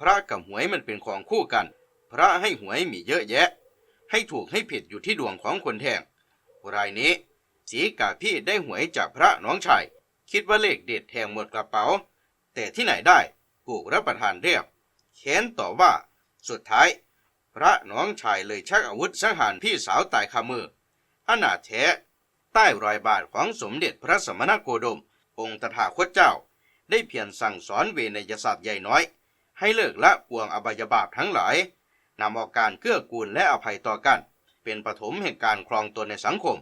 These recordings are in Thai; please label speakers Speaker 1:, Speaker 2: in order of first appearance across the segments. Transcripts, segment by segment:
Speaker 1: พระกับหวยมันเป็นของคู่กัน พระให้หวยมีเยอะแยะ ให้ถูกให้ผิดอยู่ที่ดวงของคนแทงรายนี้ สีกาพี่ได้หวยจากพระน้องชาย คิดว่าเลขเด็ดแทงหมดกระเป๋า แต่ที่ไหนได้กูรับประทานเรียบเค้นต่อว่า สุดท้าย พระน้องชายเลยชักอาวุธสังหารพี่สาวตายคามืออนาถแท้ใต้รอยบาทของสมเด็จพระสมณโคดม องค์ตถาคตเจ้า ได้เพียรสั่งสอนเวนยศาสตร์ใหญ่น้อย ให้เลิกละปวงอบายบาปทั้งหลายนำเอาการเกื้อกูลและอภัยต่อกัน เป็นปฐมแห่งการครองตนในสังคม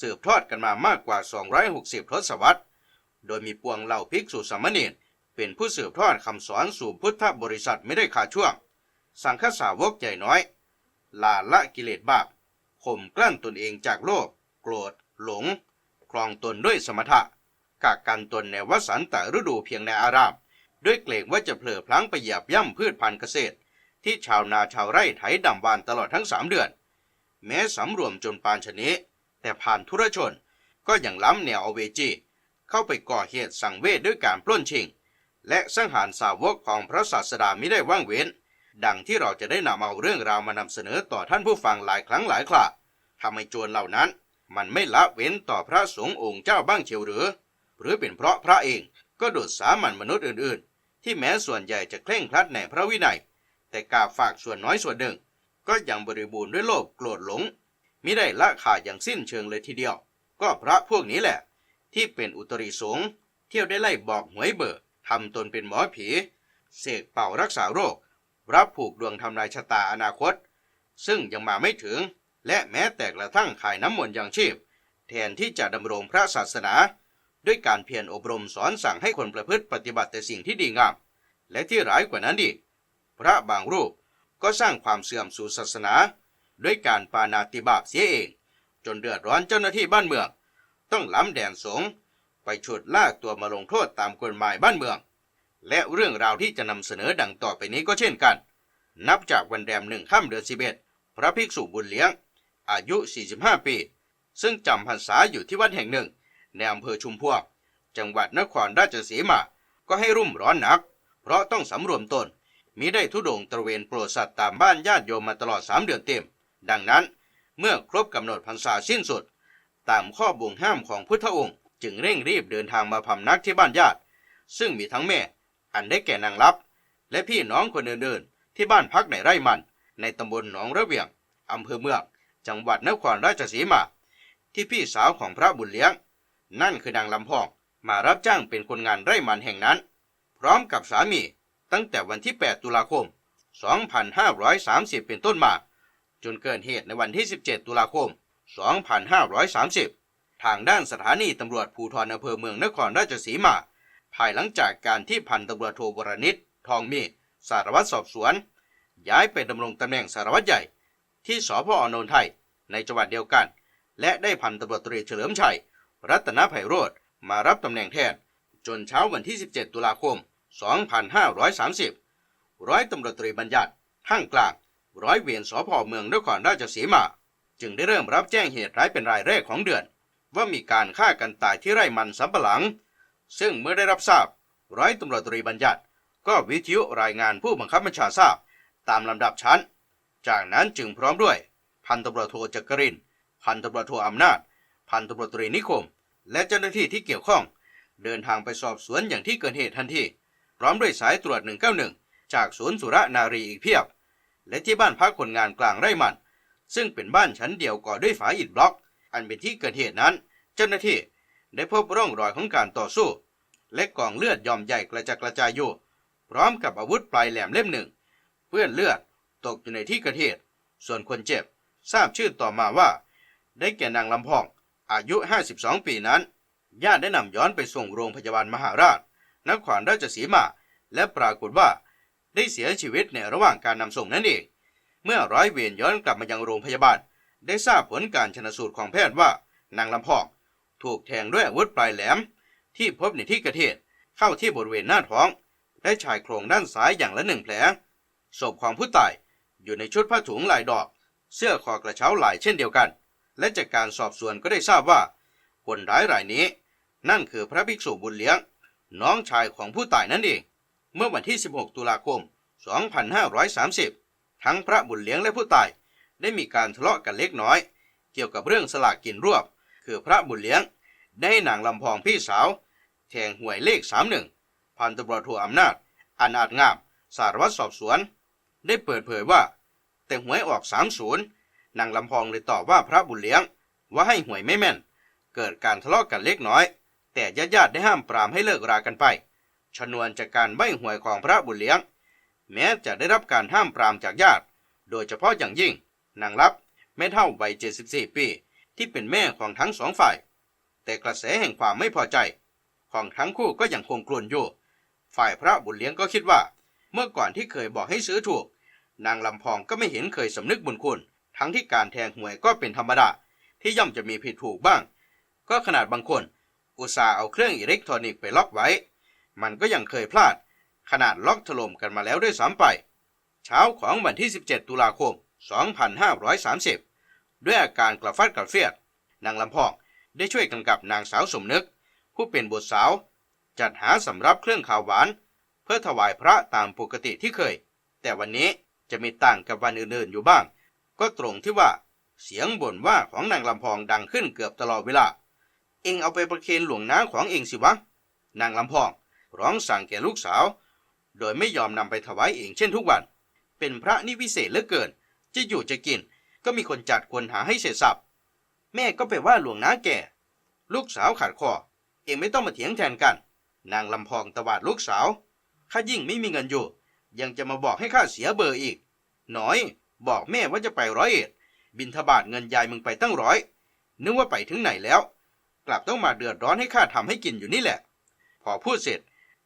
Speaker 1: สืบทอดกันมามากกว่า 260 ทศวรรษ โดยมีปวงเหล่าภิกษุสามเณรเป็นผู้สืบทอดคำสอนสู่พุทธบริษัทไม่ได้ขาดช่วง สังฆสาวกใหญ่น้อย ลาละกิเลสบาปข่มกลั้นตนเองจากโลภโกรธ หลง ครองตนด้วยสมถะกักกันตนในวสันตฤดูเพียงในอาราม ด้วยเกรงว่าจะเผลอพลั้งไปเหยียบย่ำพืชพันธุ์เกษตร ที่ชาวนาชาวไร่ไถดำบานตลอดทั้งสามเดือน แม้สำรวมจนปานชนิแต่ผ่านธุรชนก็ยังล้ำแนวเอเวจีเข้าไปก่อเหตุสังเวทด้วยการปล้นชิง และสังหารสาวกของพระศาสดาไม่ได้ว่างเว้น ดังที่เราจะได้นำเอาเรื่องราวมานำเสนอต่อท่านผู้ฟังหลายครั้งหลายคราทำให้โจรเหล่านั้น มันไม่ละเว้นต่อพระสงฆ์องค์เจ้าบ้างเชียวหรือ หรือเป็นเพราะพระเอง ก็โดดสามัญมนุษย์อื่นๆ ที่แม้ส่วนใหญ่จะเคร่งครัดในพระวินัย แต่กาฝากส่วนน้อยส่วนหนึ่ง ก็ยังบริบูรณ์ด้วยโลภโกรธหลงมิได้ละขาดอย่างสิ้นเชิงเลยทีเดียว ก็พระพวกนี้แหละ ที่เป็นอุตริสงฆ์เที่ยวได้ไล่บอกหวยเบอร์ทำตนเป็นหมอผี เสกเป่ารักษาโรค รับผูกดวงทำนายชะตาอนาคต ซึ่งยังมาไม่ถึง และแม้แต่กระทั่งขายน้ำมนต์ยังชีพ แทนที่จะดำรงพระศาสนา ด้วยการเพียรอบรมสอนสั่งให้คนประพฤติปฏิบัติแต่สิ่งที่ดีงาม และที่ร้ายกว่านั้นอีพระบางรูปก็สร้างความเสื่อมสู่ศาสนา ด้วยการปานาติบาปเสียเอง จนเดือดร้อนเจ้าหน้าที่บ้านเมือง ต้องล้ำแดนสงไปฉุดลากตัวมาลงโทษตามกฎหมายบ้านเมือง และเรื่องราวที่จะนำเสนอดังต่อไปนี้ก็เช่นกัน นับจากวันแรมหนึ่งค่ำเดือนสิบเอ็ดพระภิกษุบุญเลี้ยง อายุ 45 ปี ซึ่งจำพรรษาอยู่ที่วัดแห่งหนึ่ง ในอำเภอชุมพวงจังหวัดนครราชสีมา ก็ให้รุ่มร้อนหนัก เพราะต้องสำรวมตนมิได้ทุดงตระเวนโปรดสัตว์ตามบ้านญาติโยมมาตลอดสามเดือนเต็ม ดังนั้นเมื่อครบกำหนดพรรษาสิ้นสุด ตามข้อบ่งห้ามของพุทธองค์ จึงเร่งรีบเดินทางมาพำนักที่บ้านญาติ ซึ่งมีทั้งแม่ อันได้แก่นางลับ และพี่น้องคนอื่นๆที่บ้านพักในไร่มัน ในตำบลหนองระเวียงอำเภอเมือง จังหวัดนครราชสีมา ที่พี่สาวของพระบุญเลี้ยง นั่นคือนางลำพองมารับจ้างเป็นคนงานไร่มันแห่งนั้น พร้อมกับสามีตั้งแต่วันที่ 8 ตุลาคม 2530 เป็นต้นมา จนเกิดเหตุในวันที่ 17 ตุลาคม 2530 ทางด้านสถานีตำรวจภูธรอำเภอเมืองนครราชสีมา ภายหลังจากการที่พันตำรวจโทวรนิตทองมีสารวัตรสอบสวน ย้ายไปดำรงตำแหน่งสารวัตรใหญ่ ที่สพอนนทไทยในจังหวัดเดียวกัน และได้พันตำรวจตรีเฉลิมชัย รัตนภัยโรธมารับตำแหน่งแทนจนเช้าวันที่ 17 ตุลาคม 2530 ร้อยตำรวจตรีบัญญัติท่างกลาง ร้อยเวียนสพเมืองนครราชสีมา จึงได้เริ่มรับแจ้งเหตุร้ายเป็นรายแรกของเดือน ว่ามีการฆ่ากันตายที่ไร่มันสำปะหลัง ซึ่งเมื่อได้รับทราบ ร้อยตำรวจตรีบัญญัติ ก็วิทยุรายงานผู้บังคับบัญชาทราบ ตามลำดับชั้น จากนั้นจึงพร้อมด้วย พันตำรวจโทจักริน พันตำรวจโทอำนาจ พันตำรวจตรีนิคม และเจ้าหน้าที่ที่เกี่ยวข้อง เดินทางไปสอบสวนอย่างที่เกิดเหตุทันทีพร้อมด้วยสายตรวจ 191 จากศูนย์สุรนารีอีกเพียบ และที่บ้านพักคนงานกลางไร่มัน ซึ่งเป็นบ้านชั้นเดียวก่อด้วยฝาอิฐบล็อก อันเป็นที่เกิดเหตุนั้น เจ้าหน้าที่ได้พบร่องรอยของการต่อสู้ และกองเลือดยอมใหญ่กระจายกระจายอยู่ พร้อมกับอาวุธปลายแหลมเล่มหนึ่ง เปื้อนเลือดตกอยู่ในที่เกิดเหตุ ส่วนคนเจ็บทราบชื่อต่อมาว่า ได้แก่นางลำพอง อายุ 52 ปีนั้น ญาติได้นำย้อนไปส่งโรงพยาบาลมหาราช นครราชสีมา และปรากฏว่าได้เสียชีวิตในระหว่างการนำส่งนั่นเอง เมื่อร้อยเวรย้อนกลับมายังโรงพยาบาล ได้ทราบผลการชนสูตรของแพทย์ว่านางลำพองถูกแทงด้วยอาวุธปลายแหลม ที่พบในที่กิดเหตุเข้าที่บริเวณหน้าท้อง และชายโครงด้านซ้ายอย่างละหนึ่งแผล ศพของผู้ตายอยู่ในชุดผ้าถุงลายดอก เสื้อคอกระเช้าลายเช่นเดียวกัน และจากการสอบสวนก็ได้ทราบว่า คนร้ายรายนี้ นั่นคือพระภิกษุบุญเลี้ยง น้องชายของผู้ตายนั่นเอง เมื่อวันที่ 16 ตุลาคม 2530 ทั้งพระบุญเลี้ยงและผู้ตาย ได้มีการทะเลาะกันเล็กน้อย เกี่ยวกับเรื่องสลากกินรวบ คือพระบุญเลี้ยง ได้หนางลำพองพี่สาว แทงหวยเลข 31 พันตำรวจโทอำนาจอันอาจงาม สารวัตรสอบสวน ได้เปิดเผยว่า แต่หวยออก 30 นางลำพองเลยตอบว่าพระบุญเลี้ยง ว่าให้หวยไม่แม่น เกิดการทะเลาะกันเล็กน้อย แต่ญาติญาติได้ห้ามปรามให้เลิกรากันไป ชนวนจากการใบหวยของพระบุญเลี้ยง แม้จะได้รับการห้ามปรามจากญาติ โดยเฉพาะอย่างยิ่ง นางรับแม่เท่าวัย74 ปี ที่เป็นแม่ของทั้งสองฝ่าย แต่กระแสแห่งความไม่พอใจ ของทั้งคู่ก็ยังคงกลุ่นอยู่ ฝ่ายพระบุญเลี้ยงก็คิดว่า เมื่อก่อนที่เคยบอกให้ซื้อถูก นางลำพองก็ไม่เห็นเคยสำนึกบุญคุณ ทั้งที่การแทงหวยก็เป็นธรรมดา ที่ย่อมจะมีผิดถูกบ้าง ก็ขนาดบางคน อุตส่าห์เอาเครื่องอิเล็กทรอนิกส์ไปล็อกไว้ มันก็ยังเคยพลาด ขนาดล็อกถล่มกันมาแล้วด้วยซ้ำไป เช้าของวันที่ 17 ตุลาคม 2530 ด้วยอาการกระฟัดกระเฟียด นางลำพองได้ช่วยกันกับนางสาวสมนึก ผู้เป็นบุตรสาว จัดหาสำรับเครื่องข่าวหวาน เพื่อถวายพระตามปกติที่เคย แต่วันนี้จะมีต่างกับวันอื่นๆอยู่บ้าง ก็ตรงที่ว่าเสียงบ่นว่าของนางลำพองดังขึ้นเกือบตลอดเวลา เองเอาไปประเคนหลวงน้าของเองสิวะ นางลำพองร้องสั่งแก่ลูกสาว โดยไม่ยอมนำไปถวายเองเช่นทุกวัน เป็นพระนี่วิเศษเหลือเกิน จะอยู่จะกิน ก็มีคนจัดคนหาให้เสร็จสับ แม่ก็ไปว่าหลวงน้าแก่ ลูกสาวขาดคอ เองไม่ต้องมาเถียงแทนกัน นางลำพองตวาดลูกสาว ข้ายิ่งไม่มีเงินอยู่ ยังจะมาบอกให้ข้าเสียเบอร์อีก หน่อย บอกแม่ว่าจะไปร้อยเอ็ด บินทบาทเงินยายมึงไปตั้งร้อย นึกว่าไปถึงไหนแล้ว กลับต้องมาเดือดร้อนให้ข้าทำให้กินอยู่นี่แหละ พอพูดเสร็จ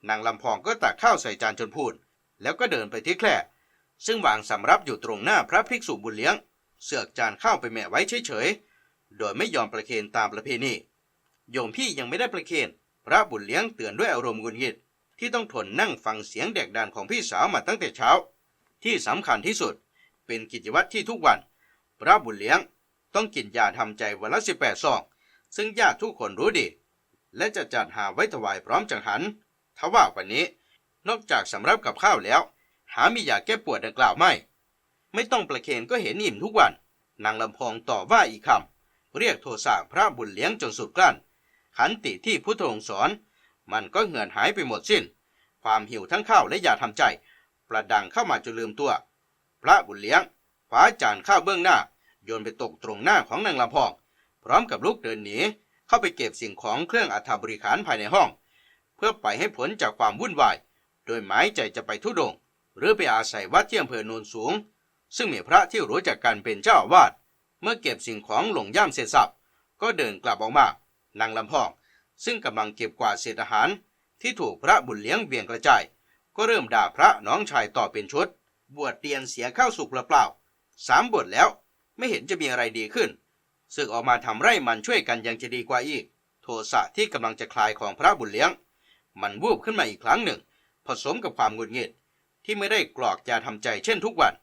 Speaker 1: นางลำพองก็ตักข้าวใส่จานจนพูน แล้วก็เดินไปที่แคร่ซึ่งวางสำรับอยู่ตรงหน้าพระภิกษุบุญเลี้ยง เสือกจานข้าวไปแม่ไว้เฉยๆ โดยไม่ยอมประเคนตามประเพณี โยมพี่ยังไม่ได้ประเคนพระบุญเลี้ยงเตือนด้วยอารมณ์หงุดหงิดที่ต้องทนนั่งฟังเสียงแดกดานของพี่สาวมาตั้งแต่เช้า ที่สำคัญที่สุด เป็นกิจวัตรที่ทุกวัน พระบุญเลี้ยงต้องกินยาทำใจวันละสิบแปดซอง ซึ่งญาติทุกคนรู้ดี และจะจัดหาไว้ถวายพร้อมจังหัน ทว่าวันนี้ นอกจากสำรับกับข้าวแล้ว หามียาแก้ปวดดังกล่าวไม่ ไม่ต้องประเคนก็เห็นอิ่มทุกวัน นางลำพองต่อว่าอีกคำ เรียกโทสะพระบุญเลี้ยงจนสุดกลั้น ขันติที่พุทธองค์สอน มันก็เหือนหายไปหมดสิ้น ความหิวทั้งข้าวและยาทำใจ ประดังเข้ามาจนลืมตัว พระบุญเลี้ยงคว้าจานข้าวเบื้องหน้า โยนไปตกตรงหน้าของนางลำพอง พร้อมกับลุกเดินหนีเข้าไปเก็บสิ่งของเครื่องอัฐบริขารภายในห้อง เพื่อไปให้พ้นจากความวุ่นวาย โดยหมายใจจะไปทุดง หรือไปอาศัยวัดที่อำเภอโนนสูง ซึ่งมีพระที่รู้จักการเป็นเจ้าอาวาสเมื่อเก็บสิ่งของหลงย่ำเสร็จสับก็เดินกลับออกมานางลำพอง ซึ่งกำลังเก็บกวาดเศษอาหาร ที่ถูกพระบุญเลี้ยงเบี่ยงกระจายก็เริ่มด่าพระน้องชายต่อเป็นชุด บวชเรียนเสียข้าวสุกเปล่าๆสามบวชแล้วไม่เห็นจะมีอะไรดีขึ้นสึกออกมาทำไร่มันช่วยกันยังจะดีกว่าอีก โทสะที่กำลังจะคลายของพระบุญเลี้ยง มันวูบขึ้นมาอีกครั้งหนึ่ง ผสมกับความหงุดหงิดที่ไม่ได้กรอกยาทำใจเช่นทุกวัน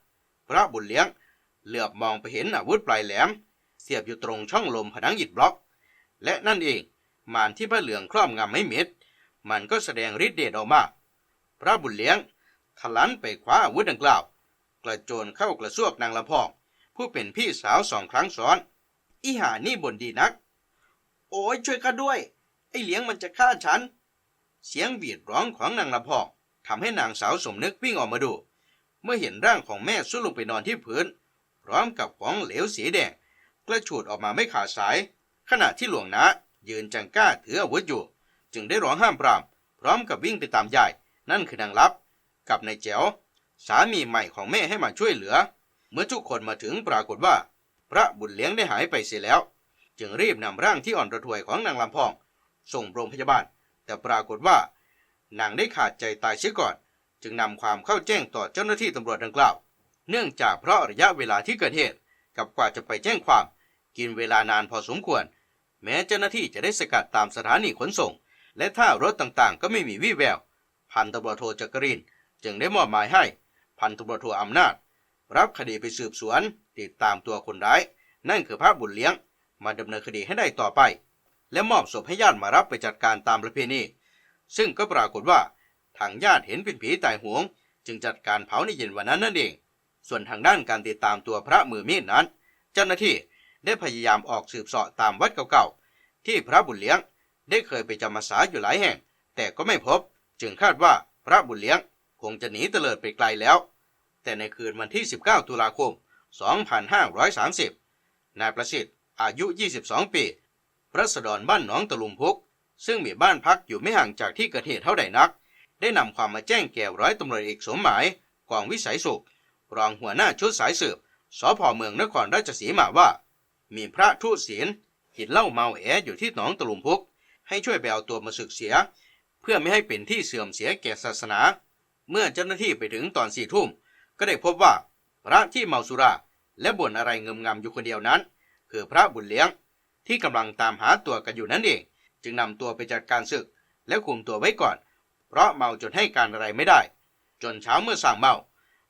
Speaker 1: พระบุญเลี้ยง เหลือบมองไปเห็นอาวุธปลายแหลม เสียบอยู่ตรงช่องลมผนังอิฐบล็อก และนั่นเองมารที่พระเหลืองครอบงำไม่เม็ดมันก็แสดงฤทธิ์เดชออกมา พระบุญเลี้ยง ทะลันไปคว้าอาวุธดังกล่าว กระโจนเข้ากระซวกนางลำพอง ผู้เป็นพี่สาวสองครั้งซ้อน อีหานี่บ่นดีนัก โอ้ยช่วยข้าด้วย ไอ้เลี้ยงมันจะฆ่าฉัน เสียงหวีดร้องของนางลำพองทำให้นางสาวสมนึกวิ่งออกมาดู เมื่อเห็นร่างของแม่สุดลงไปนอนที่พื้น พร้อมกับของเหลวสีแดงกระฉูดออกมาไม่ขาดสาย ขณะที่หลวงนะยืนจังก้าถืออาวุธอยู่ จึงได้ร้องห้ามปราม พร้อมกับวิ่งไปตามยาย นั่นคือนางลับ กับนายแจ๋วสามีใหม่ของแม่ให้มาช่วยเหลือ เมื่อทุกคนมาถึงปรากฏว่า พระบุญเลี้ยงได้หายไปเสียแล้ว จึงรีบนำร่างที่อ่อนระทวยของนางลำพอง ส่งโรงพยาบาล แต่ปรากฏว่านางได้ขาดใจตายเสียก่อน จึงนำความเข้าแจ้งต่อเจ้าหน้าที่ตำรวจดังกล่าว เนื่องจากเพราะระยะเวลาที่เกิดเหตุ กับกว่าจะไปแจ้งความ กินเวลานานพอสมควร แม้เจ้าหน้าที่จะได้สกัดตามสถานีขนส่ง และท่ารถต่างๆ ก็ไม่มีวี่แวว พันตำรวจโทจักรินท จึงได้มอบหมายให้พันตำรวจโทอำนาจ รับคดีไปสืบสวน ติดตามตัวคนร้าย นั่นคือพระบุญเลี้ยง มาดำเนินคดีให้ได้ต่อไป และมอบศพให้ญาติมารับไปจัดการตามประเพณีซึ่งก็ปรากฏว่าทางญาติเห็นเป็นผีตายหวง จึงจัดการเผาในเย็นวันนั้นนั่นเอง ส่วนทางด้านการติดตามตัวพระมือมีดนั้น เจ้าหน้าที่ได้พยายามออกสืบเสาะตามวัดเก่าๆ ที่พระบุญเลี้ยงได้เคยไปจำพรรษาอยู่หลายแห่ง แต่ก็ไม่พบ จึงคาดว่าพระบุญเลี้ยง คงจะหนีเตลิดไปไกลแล้ว แต่ในคืนวันที่ 19 ตุลาคม 2530 นายประสิทธิ์อายุ 22 ปีรัษฎรบ้านหนองตะลุมพุก ซึ่งมีบ้านพักอยู่ไม่ห่างจากที่เกิดเหตุเท่าใดนัก ได้นำความมาแจ้งแก่ร้อยตำรวจเอกสมหมายกองวิสัยสุข รองหัวหน้าชุดสายสืบสพเมืองนครราชสีมาว่า มีพระทูตศีลกินเหล้าเมาแออยู่ที่หนองตะลุมพุก ให้ช่วยไปเอาตัวมาศึกเสีย เพื่อไม่ให้เป็นที่เสื่อมเสียแก่ศาสนา เมื่อเจ้าหน้าที่ไปถึงตอนสี่ทุ่ม ก็ได้พบว่าพระที่เมาสุราและบ่นอะไรเงมงำอยู่คนเดียวนั้น คือพระบุญเลี้ยงที่กำลังตามหาตัวกันอยู่นั่นเอง จึงนำตัวไปจัดการศึก และคุมตัวไว้ก่อน เพราะเมาจนให้การอะไรไม่ได้ จนเช้าเมื่อสั่งเมา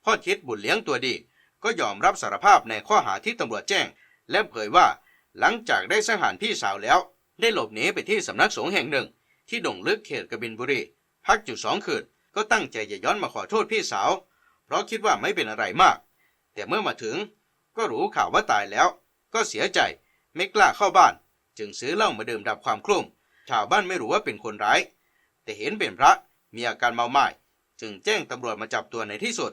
Speaker 1: พ่อคิดบุญเลี้ยงตัวดี ก็ยอมรับสารภาพในข้อหาที่ตำรวจแจ้ง และเผยว่าหลังจากได้สังหารพี่สาวแล้ว ได้หลบหนีไปที่สำนักสงฆ์แห่งหนึ่ง ที่ดงลึกเขตกบินบุรี พักอยู่สองคืน ก็ตั้งใจจะย้อนมาขอโทษพี่สาว เพราะคิดว่าไม่เป็นอะไรมาก แต่เมื่อมาถึงก็รู้ข่าวว่าตายแล้ว ก็เสียใจไม่กล้าเข้าบ้าน จึงซื้อเหล้ามาดื่มดับความคลุ้มชาวบ้านไม่รู้ว่าเป็นคนร้าย แต่เห็นเป็นพระมีอาการเมาไม้จึงแจ้งตำรวจมาจับตัวในที่สุด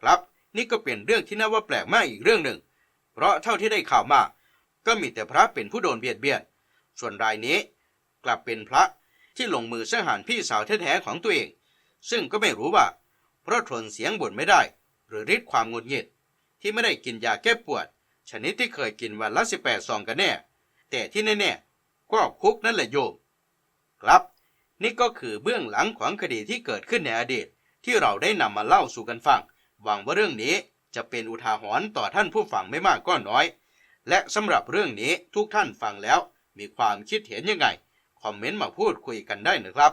Speaker 1: ครับ นี่ก็เป็นเรื่องที่น่าว่าแปลกมากอีกเรื่องหนึ่ง เพราะเท่าที่ได้ข่าวมาก็มีแต่พระเป็นผู้โดนเบียดเบียน ส่วนรายนี้ กลับเป็นพระที่ลงมือสังหารพี่สาวแท้ๆของตัวเอง ซึ่งก็ไม่รู้ว่า เพราะทนเสียงบ่นไม่ได้ หรือฤทธิ์ความงุดหงิด ที่ไม่ได้กินยาแก้ปวด ชนิดที่เคยกินวันละ 18 ซองกันแน่ แต่ที่แน่ๆก็คุกนั่นแหละโยม ครับ นี่ก็คือเบื้องหลังของคดีที่เกิดขึ้นในอดีต ที่เราได้นำมาเล่าสู่กันฟัง หวังว่าเรื่องนี้จะเป็นอุทาหรณ์ต่อท่านผู้ฟังไม่มากก็น้อย และสำหรับเรื่องนี้ทุกท่านฟังแล้ว มีความคิดเห็นยังไง คอมเมนต์มาพูดคุยกันได้นะครับ